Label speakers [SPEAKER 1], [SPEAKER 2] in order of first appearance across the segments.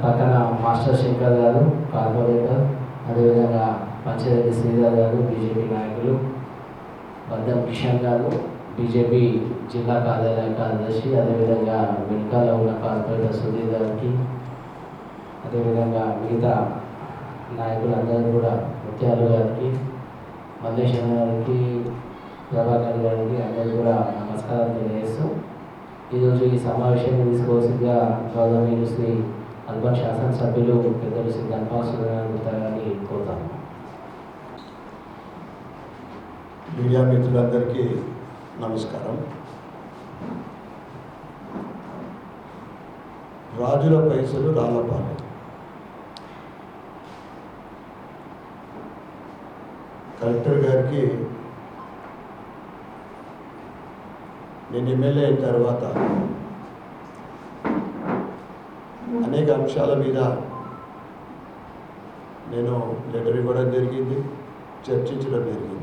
[SPEAKER 1] పక్కన మాస్టర్ శంకర్ గారు కార్పొరేటర్ అదేవిధంగా పంచరెడ్డి శ్రీధర్ గారు బీజేపీ నాయకులు బద్దం కిషన్ గారు బీజేపీ జిల్లా కార్యాలయ కార్యదర్శి అదేవిధంగా వెనుకాల ఉన్న కార్పొరేటర్ సుధీర్ గారికి అదేవిధంగా మిగతా నాయకులందరూ కూడా ముత్యాలు గారికి మల్లేశ్వర గారికి ప్రభాకర్ గారికి అందరూ కూడా నమస్కారం తెలియజేస్తూ ఈరోజు ఈ సమావేశాన్ని తీసుకోవాల్సిందిగా గౌరవనీయులు శ్రీ అల్బన్ శాసనసభ్యులు పెద్దలు శ్రీ ధన్వాసులను గారిని
[SPEAKER 2] మీడియా మిత్రులందరికీ నమస్కారం. రాజుల పైసలు రాళ్ళపాలు కలెక్టర్ గారికి నేను ఎమ్మెల్యే అయిన తర్వాత అనేక అంశాల మీద నేను లెటర్ ఇవ్వడం జరిగింది చర్చించడం జరిగింది.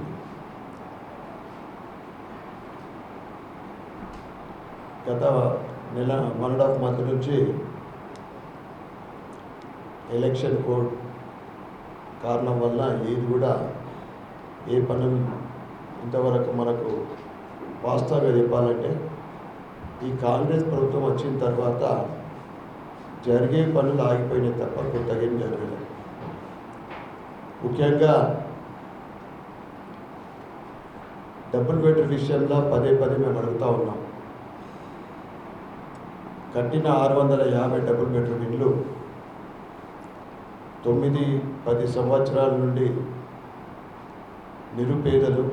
[SPEAKER 2] గత నెల వన్ అండ్ హాఫ్ మంత్ నుంచి ఎలక్షన్ కోడ్ కారణం వల్ల ఏది కూడా ఏ పనులు ఇంతవరకు మనకు వాస్తవంగా చెప్పాలంటే ఈ కాంగ్రెస్ ప్రభుత్వం వచ్చిన తర్వాత జరిగే పనులు ఆగిపోయినాయి తప్ప కొత్తగా ఏం జరగలేదు. ముఖ్యంగా డబుల్ బెడ్రూమ్ విషయంలో పదే పదే మేము అడుగుతూ ఉన్నాం. కట్టిన ఆరు వందల యాభై డబుల్ బెడ్రూమ్ ఇండ్లు తొమ్మిది పది సంవత్సరాల నుండి నిరుపేదలు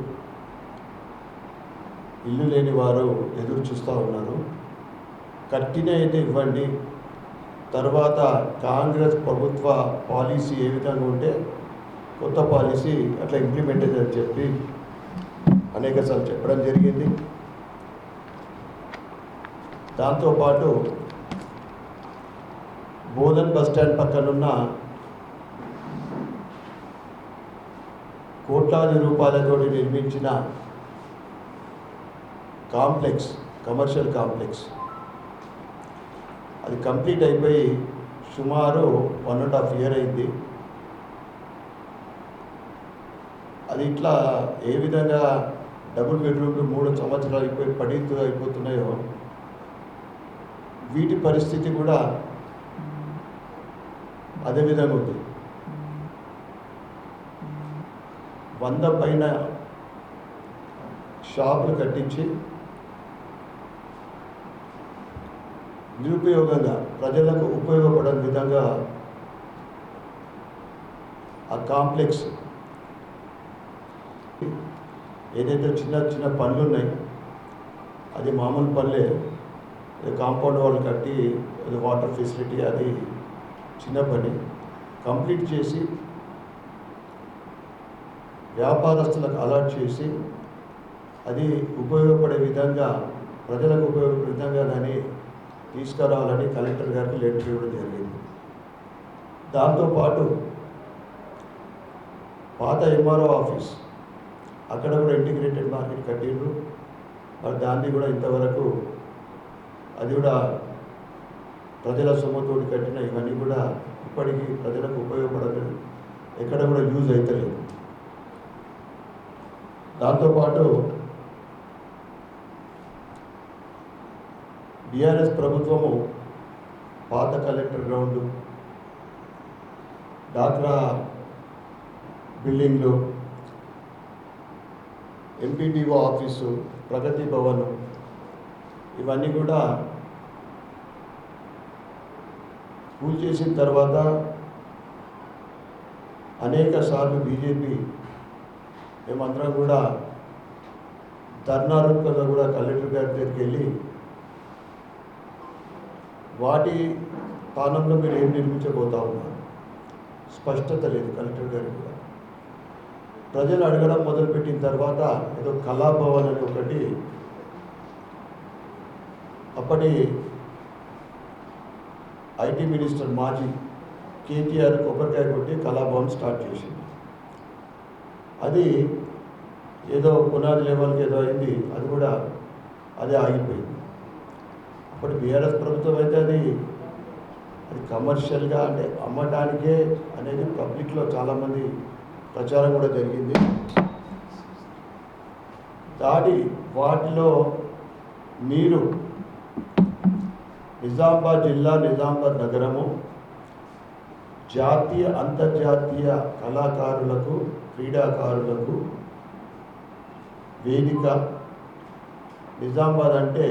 [SPEAKER 2] ఇల్లు లేని వారు ఎదురు చూస్తూ ఉన్నారు. కట్టిన అయితే ఇవ్వండి తర్వాత కాంగ్రెస్ ప్రభుత్వ పాలసీ ఏ విధంగా ఉంటే కొత్త పాలసీ అట్లా ఇంప్లిమెంట్ అని చెప్పి అనేకసార్లు చెప్పడం జరిగింది. దాంతోపాటు బోధన్ బస్ స్టాండ్ పక్కనున్న కోట్లాది రూపాయలతో నిర్మించిన కాంప్లెక్స్ కమర్షియల్ కాంప్లెక్స్. అది కంప్లీట్ అయిపోయి సుమారు వన్ అండ్ హాఫ్ ఇయర్ అయింది. అది ఇట్లా ఏ విధంగా డబుల్ బెడ్రూమ్లు మూడు సంవత్సరాలు అయిపోయి పడితూ అయిపోతున్నాయో వీటి పరిస్థితి కూడా అదే విధంగా ఉంది. వంద పైన షాపులు కట్టించి నిరుపయోగంగా ప్రజలకు ఉపయోగపడని విధంగా ఆ కాంప్లెక్స్ ఏదైతే చిన్న చిన్న పనులు ఉన్నాయి అది మామూలు పనులే కాంపౌండ్ వాళ్ళు కట్టి అది వాటర్ ఫెసిలిటీ అది చిన్న పని. కంప్లీట్ చేసి వ్యాపారస్తులకు అలాట్ చేసి అది ఉపయోగపడే విధంగా ప్రజలకు ఉపయోగపడే విధంగా దాన్ని తీసుకురావాలని కలెక్టర్ గారికి లెటర్ ఇవ్వడం జరిగింది. దాంతోపాటు పాత ఎంఆర్ఓ ఆఫీస్ అక్కడ కూడా ఇంటిగ్రేటెడ్ మార్కెట్ కట్టిండ్రు. మరి దాన్ని కూడా ఇంతవరకు అది కూడా ప్రజల సొమ్ముతోటి కట్టిన ఇవన్నీ కూడా ఇప్పటికీ ప్రజలకు ఉపయోగపడలేదు. ఎక్కడ కూడా యూజ్ అవుతలేదు దాంతోపాటు బీఆర్ఎస్ ప్రభుత్వము పాత కలెక్టర్ గ్రౌండ్ డాక్రా బిల్డింగ్లు ఎంపీడీఓ ఆఫీసు ప్రగతి భవన్ ఇవన్నీ కూడా కూల్ చేసిన తర్వాత అనేక సార్లు బీజేపీ మేమందరం కూడా ధర్నారూపంలో కూడా కలెక్టర్ గారి దగ్గరికి వెళ్ళి వాటి స్థానంలో మీరు ఏం నిర్మించబోతా ఉన్నారు? స్పష్టత లేదు కలెక్టర్ గారు కూడా. ప్రజలు అడగడం మొదలుపెట్టిన తర్వాత ఏదో కళాభవన్ అని ఒకటి అప్పటి ఐటీ మినిస్టర్ మాజీ కేటీఆర్ కొబ్బరికాయ కొట్టి కళాభవన్ స్టార్ట్ చేసింది. అది ఏదో పునాది లెవెల్కి ఏదో అయింది అది కూడా అదే ఆగిపోయింది. ఇప్పుడు బీఆర్ఎస్ ప్రభుత్వం అయితే అది అది కమర్షియల్గా అంటే అమ్మటానికే అనేది పబ్లిక్లో చాలామంది ప్రచారం కూడా జరిగింది. దాడి వాటిలో నీరు నిజామాబాద్ జిల్లా నిజామాబాద్ నగరము జాతీయ అంతర్జాతీయ కళాకారులకు క్రీడాకారులకు వేదిక. నిజామాబాద్ అంటే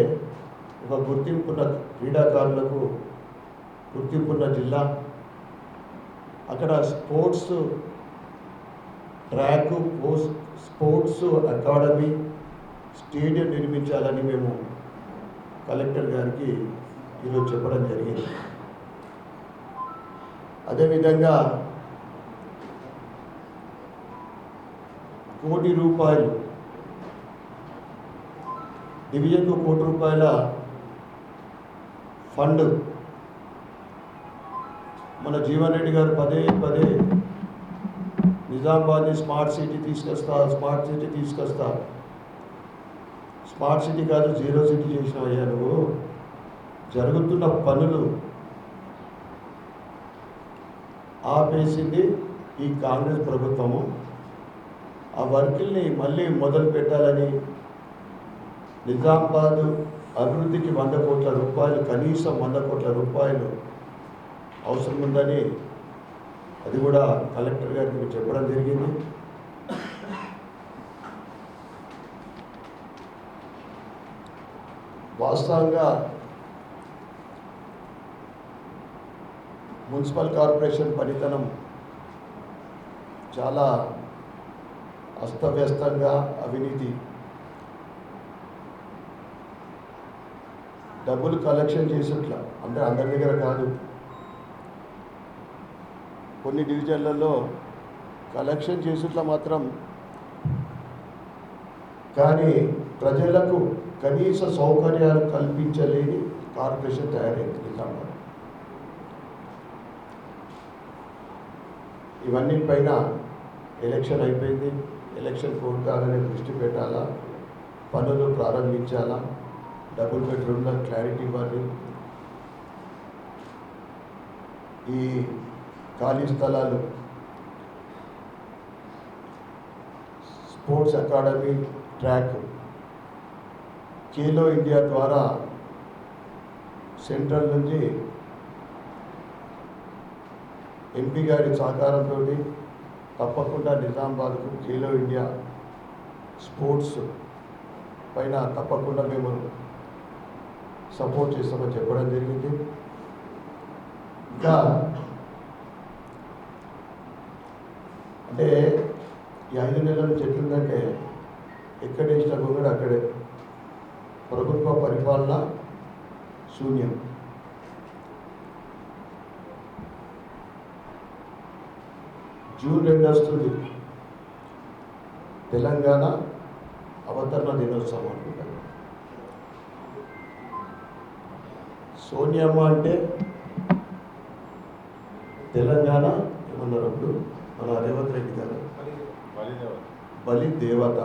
[SPEAKER 2] ఒక గుర్తింపున్న క్రీడాకారులకు గుర్తింపున్న జిల్లా. అక్కడ sports track post sports academy stadium నిర్మించాలని మేము కలెక్టర్ గారికి ఈరోజు చెప్పడం జరిగింది. అదేవిధంగా కోటి రూపాయలు డివిజన్కు కోటి రూపాయల ఫండ్. మన జీవన్ రెడ్డి గారు పదే పదే నిజామాబాద్ని స్మార్ట్ సిటీ తీసుకొస్తా స్మార్ట్ సిటీ తీసుకొస్తా. స్మార్ట్ సిటీ కాదు జీరో సిటీ చేసినవయ్యా నువ్వు. జరుగుతున్న పనులు ఆపేసింది ఈ కాంగ్రెస్ ప్రభుత్వము. ఆ వర్కుల్ని మళ్ళీ మొదలు పెట్టాలని నిజామాబాద్ అభివృద్ధికి వంద కోట్ల రూపాయలు కనీసం వంద కోట్ల రూపాయలు అవసరం ఉందని అది కూడా కలెక్టర్ గారికి చెప్పడం జరిగింది. వాస్తవంగా మున్సిపల్ కార్పొరేషన్ పనితనం చాలా అస్తవ్యస్తంగా అవినీతి డబ్బులు కలెక్షన్ చేసేట్లా. అంటే అందరి దగ్గర కాదు. కొన్ని డివిజన్లలో కలెక్షన్ చేసేట్లా మాత్రం. కానీ ప్రజలకు కనీస సౌకర్యాలు కల్పించలేని కార్పొరేషన్ తయారైంది నిజామాబాద్. ఇవన్నిటిపైన ఎలక్షన్ అయిపోయింది. ఎలక్షన్ కోడ్ కాగానే దృష్టి పెట్టాలా? పనులు ప్రారంభించాలా? డబుల్ బెడ్రూమ్ల క్లారిటీ ఇవ్వాలి. ఈ ఖాళీ స్థలాలు sports academy track Khelo India ద్వారా సెంట్రల్ నుంచి ఎంపీ గారి సహకారంతో తప్పకుండా నిజామాబాద్కు ఖేలో ఇండియా స్పోర్ట్స్ పైన తప్పకుండా మేము సపోర్ట్ చేస్తామని చెప్పడం జరిగింది. ఇంకా అంటే ఈ ఐదు నెలల నుంచి ఎట్లుందంటే ఎక్కడ వేసిన గొంగడు అక్కడే. ప్రభుత్వ పరిపాలన శూన్యం. జూన్ రెండు వస్తుంది తెలంగాణ అవతరణ దినోత్సవం అనుకుంటా. సోనియమ్మ అంటే తెలంగాణ ఏమన్నారు అప్పుడు మన రేవంత్ రెడ్డి గారు. బలి దేవత.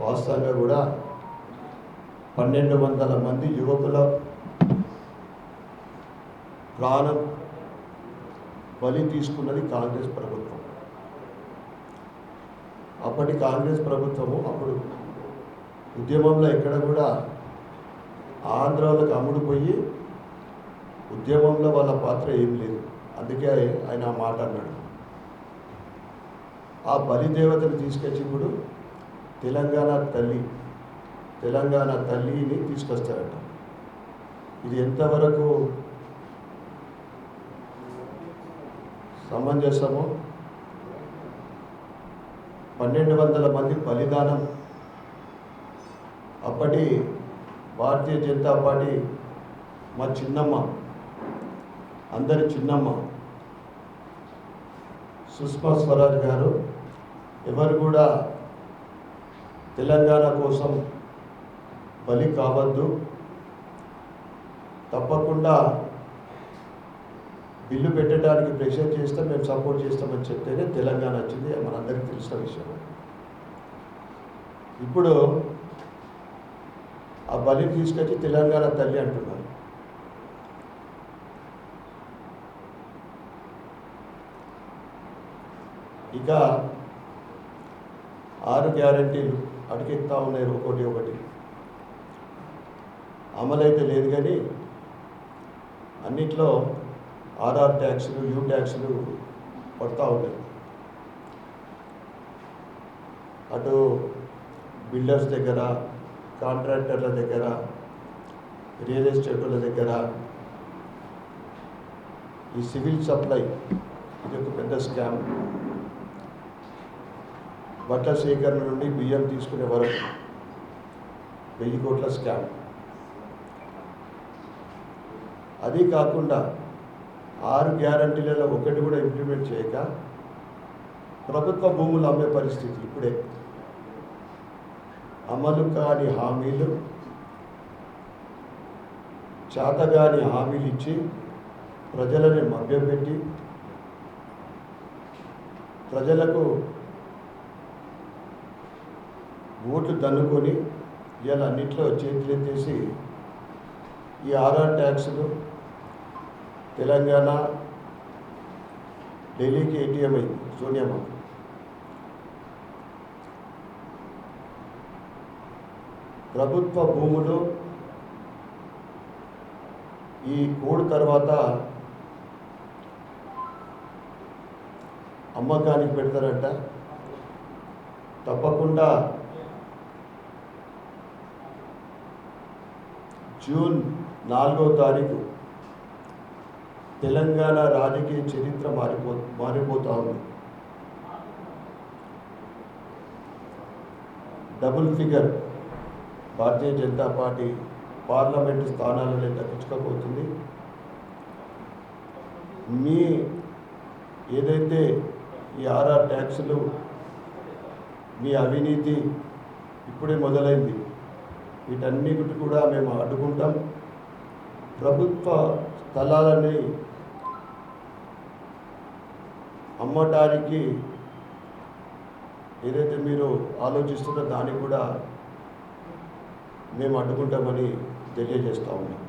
[SPEAKER 2] వాస్తవంగా కూడా పన్నెండు వందల మంది యువకుల ప్రాణం బలి తీసుకున్నది కాంగ్రెస్ ప్రభుత్వం. అప్పటి కాంగ్రెస్ ప్రభుత్వము అప్పుడు ఉద్యమంలో ఎక్కడ కూడా ఆంధ్రాలకు అమ్ముడుపోయి ఉద్యమంలో వాళ్ళ పాత్ర ఏం లేదు. అందుకే ఆయన ఆ మాట అన్నాడు. ఆ బలిదేవతను తీసుకొచ్చి ఇప్పుడు తెలంగాణ తల్లి తెలంగాణ తల్లిని తీసుకొస్తారట. ఇది ఎంతవరకు సమంజసమో? పన్నెండు వందల మంది బలిదానం అప్పటి భారతీయ జనతా పార్టీ మా చిన్నమ్మ అందరి చిన్నమ్మ సుష్మా స్వరాజ్ గారు ఎవరు కూడా తెలంగాణ కోసం బలి కావద్దు. తప్పకుండా బిల్లు పెట్టడానికి ప్రెషర్ చేస్తే మేము సపోర్ట్ చేస్తామని చెప్తేనే తెలంగాణ వచ్చింది. మనందరికీ తెలిసిన విషయం. ఇప్పుడు ఆ బలిని తీసుకొచ్చి తెలంగాణ తల్లి అంటున్నారు. ఇక ఆరు గ్యారంటీలు అడిగిస్తూ ఉన్నాయి ఒకటి ఒకటి. అమలైతే లేదు కానీ అన్నిట్లో ఆర్ఆర్ ట్యాక్సులు యూ ట్యాక్సులు పడుతూ ఉన్నాయి. అటు బిల్డర్స్ దగ్గర కాంట్రాక్టర్ల దగ్గర రియల్ ఎస్టేట్ల దగ్గర ఈ సివిల్ సప్లై ఇది ఒక పెద్ద స్కామ్. బట్టల సేకరణ నుండి బియ్యం తీసుకునే వరకు వెయ్యి కోట్ల స్కామ్. అది కాకుండా ఆరు గ్యారంటీలలో ఒకటి కూడా ఇంప్లిమెంట్ చేయక ప్రభుత్వ భూములు అమ్మే పరిస్థితి ఇప్పుడే. అమలు కాని హామీలు చేతగాని హామీలు ఇచ్చి ప్రజలని మభ్యపెట్టి ప్రజలకు ఓట్లు దన్నుకొని ఇలా అన్నింటిలో చేతులెత్తేసి ఈ ఆర్ఆర్ ట్యాక్సులు తెలంగాణ ఢిల్లీకి ఏటీఎం అయింది సోనియామ్మ ప్రభుత్వ భూములు ఈ కోడ్ తర్వాత అమ్మకానికి పెడతారట. తప్పకుండా జూన్ నాలుగో తారీఖు తెలంగాణ రాజకీయ చరిత్ర మారిపో మారిపోతా ఉంది. Double figure Bharatiya Janata Party parliament స్థానాలను దక్కించుకోబోతుంది మీ ఏదైతే ఈ ఆర్ఆర్ ట్యాక్సులు మీ అవినీతి ఇప్పుడే మొదలైంది. వీటన్నిటి కూడా మేము అడ్డుకుంటాం. ప్రభుత్వ స్థలాలని అమ్మటానికి ఏదైతే మీరు ఆలోచిస్తున్న దాన్ని కూడా మేము అడ్డుకుంటామని తెలియజేస్తా ఉన్నాం.